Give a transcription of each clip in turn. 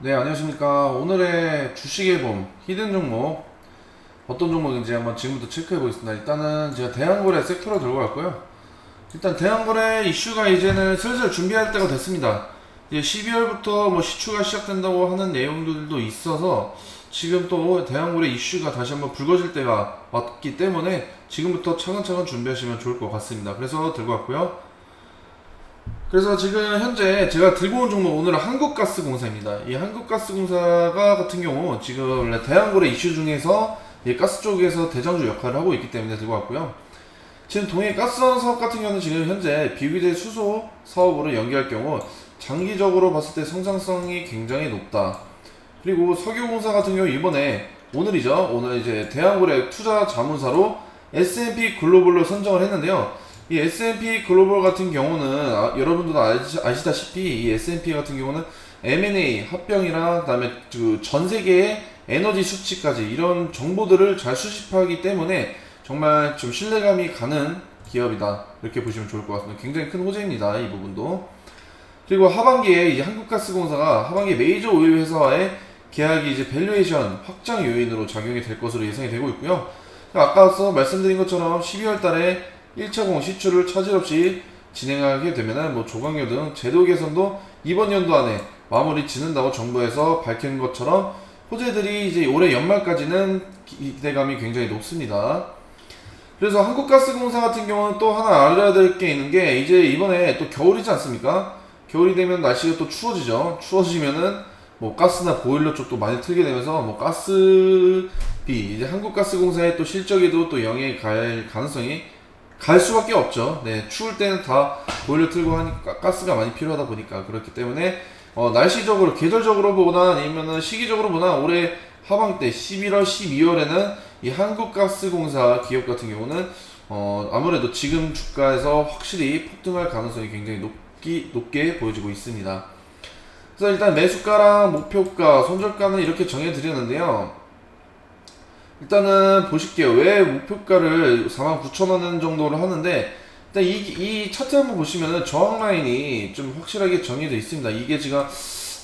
네, 안녕하십니까. 오늘의 주식의 봄, 히든 종목, 어떤 종목인지 한번 지금부터 체크해 보겠습니다. 일단은 제가 대한거래 섹터로 들고 갈고요. 일단 대한거래 이슈가 이제는 슬슬 준비할 때가 됐습니다. 이제 12월부터 뭐 시추가 시작된다고 하는 내용들도 있어서 지금 또 대한거래 이슈가 다시 한번 불거질 때가 왔기 때문에 지금부터 차근차근 준비하시면 좋을 것 같습니다. 그래서 들고 왔고요. 그래서 지금 현재 제가 들고 온 종목 오늘은 한국가스공사입니다. 이 한국가스공사가 같은 경우 지금 원래 대한거래 이슈 중에서 이 가스 쪽에서 대장주 역할을 하고 있기 때문에 들고 왔고요. 지금 동해 가스원 사업 같은 경우는 지금 현재 비비대 수소 사업으로 연계할 경우 장기적으로 봤을 때 성장성이 굉장히 높다. 그리고 석유공사 같은 경우 이번에 오늘이죠. 오늘 이제 대한거래 투자 자문사로 S&P 글로벌로 선정을 했는데요. 이 S&P 글로벌 같은 경우는 아, 여러분들도 아시, 아시 다시피 이 S&P 같은 경우는 M&A 합병이랑 그다음에 그 전 세계의 에너지 수치까지 이런 정보들을 잘 수집하기 때문에 정말 좀 신뢰감이 가는 기업이다 이렇게 보시면 좋을 것 같습니다. 굉장히 큰 호재입니다 이 부분도. 그리고 하반기에 이 한국가스공사가 하반기 메이저 오일 회사와의 계약이 이제 밸류에이션 확장 요인으로 작용이 될 것으로 예상이 되고 있고요. 아까서 말씀드린 것처럼 12월 달에 1차 공 시추를 차질 없이 진행하게 되면은 뭐 조강료 등 제도 개선도 이번 연도 안에 마무리 짓는다고 정부에서 밝힌 것처럼 호재들이 이제 올해 연말까지는 기대감이 굉장히 높습니다. 그래서 한국가스공사 같은 경우는 또 하나 알아야 될 게 있는 게 이제 이번에 또 겨울이지 않습니까? 겨울이 되면 날씨가 또 추워지죠. 추워지면은 뭐 가스나 보일러 쪽도 많이 틀게 되면서 뭐 가스비 이제 한국가스공사의 또 실적에도 또 영향이 갈 가능성이 갈 수밖에 없죠. 네, 추울 때는 다 보일러 틀고 하니까 가스가 많이 필요하다 보니까 그렇기 때문에 어, 날씨적으로 계절적으로 보거나 아니면은 시기적으로 보나 올해 하반기 때 11월, 12월에는 이 한국가스공사 기업 같은 경우는 어, 아무래도 지금 주가에서 확실히 폭등할 가능성이 굉장히 높기, 높게 보여지고 있습니다. 그래서 일단 매수가랑 목표가, 손절가는 이렇게 정해드렸는데요. 일단은 보실게요. 왜 목표가를 49,000원 정도를 하는데 일단 이, 이 차트 한번 보시면은 저항 라인이 좀 확실하게 정해져 있습니다. 이게 지금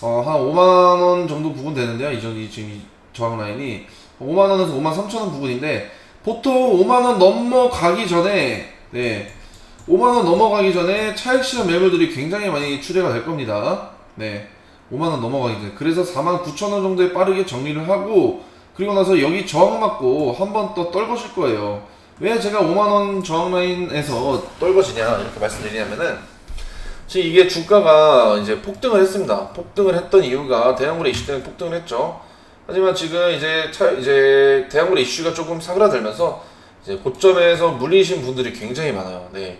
어, 한 5만 원 정도 부분 되는데요. 이 정도 지금 이 저항 라인이 5만 원에서 5만 3천 원 부분인데 보통 5만 원 넘어가기 전에 네 5만 원 넘어가기 전에 차익 실현 매물들이 굉장히 많이 출회가 될 겁니다. 네 5만 원 넘어가기 전에 그래서 4만 9천 원 정도에 빠르게 정리를 하고 그리고 나서 여기 저항 맞고 한 번 또 떨궈질 거예요. 왜 제가 5만원 저항 라인에서 떨궈지냐 이렇게 말씀드리냐면은 지금 이게 주가가 이제 폭등을 했습니다. 폭등을 했던 이유가 대형물의 이슈 때문에 폭등을 했죠. 하지만 지금 이제 차, 이제 대형물의 이슈가 조금 사그라들면서 이제 고점에서 물리신 분들이 굉장히 많아요. 네,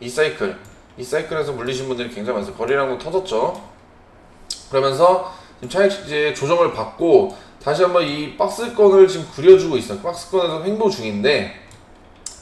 이 사이클, 이 사이클에서 물리신 분들이 굉장히 많아서 거래량도 터졌죠. 그러면서 지금 차익 이제 조정을 받고 다시 한번 이 박스권을 지금 그려주고 있어요. 박스권에서 횡보 중인데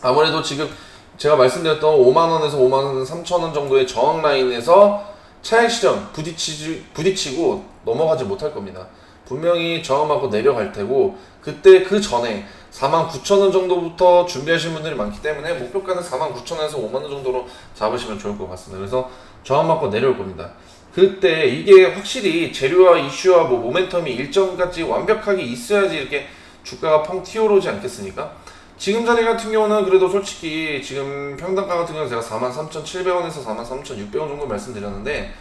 아무래도 지금 제가 말씀드렸던 5만원에서 5만원 3천원 정도의 저항 라인에서 차익 실현 부딪히지, 부딪히고 넘어가지 못할 겁니다. 분명히 저항 맞고 내려갈 테고 그때 그 전에 4만 9천 원 정도부터 준비하시는 분들이 많기 때문에 목표가는 4만 9천 원에서 5만 원 정도로 잡으시면 좋을 것 같습니다. 그래서 저항 맞고 내려올 겁니다. 그때 이게 확실히 재료와 이슈와 뭐 모멘텀이 일정까지 완벽하게 있어야지 이렇게 주가가 펑 튀어오르지 않겠습니까? 지금 자리 같은 경우는 그래도 솔직히 지금 평단가 같은 경우는 제가 43,700원에서 43,600원 정도 말씀드렸는데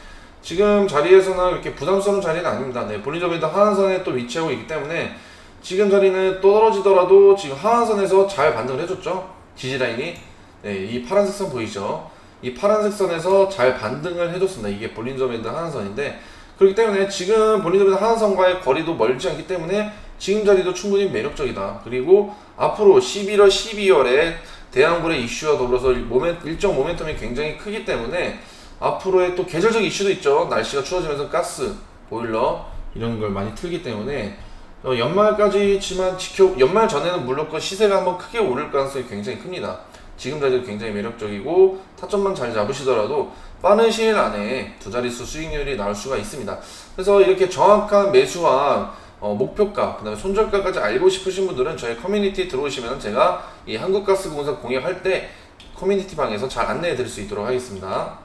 지금 자리에서는 이렇게 부담스러운 자리는 아닙니다. 네, 볼리저밴드 하한선에 또 위치하고 있기 때문에 지금 자리는 또 떨어지더라도 지금 하한선에서 잘 반등을 해줬죠. 지지라인이. 네, 이 파란색 선 보이죠? 이 파란색 선에서 잘 반등을 해줬습니다. 이게 볼린저 밴드 하한선인데 그렇기 때문에 지금 볼린저 밴드 하한선과의 거리도 멀지 않기 때문에 지금 자리도 충분히 매력적이다. 그리고 앞으로 11월, 12월에 대항불의 이슈와 더불어서 모멘, 일정 모멘텀이 굉장히 크기 때문에 앞으로의 또 계절적 이슈도 있죠. 날씨가 추워지면서 가스, 보일러 이런 걸 많이 틀기 때문에 어, 연말까지지만 지켜 연말 전에는 물론 그 시세가 한번 크게 오를 가능성이 굉장히 큽니다. 지금 자리도 굉장히 매력적이고 타점만 잘 잡으시더라도 빠른 시일 안에 두 자릿수 수익률이 나올 수가 있습니다. 그래서 이렇게 정확한 매수와 어, 목표가, 그 다음에 손절가까지 알고 싶으신 분들은 저희 커뮤니티 들어오시면 제가 이 한국가스공사 공략할 때 커뮤니티 방에서 잘 안내해 드릴 수 있도록 하겠습니다.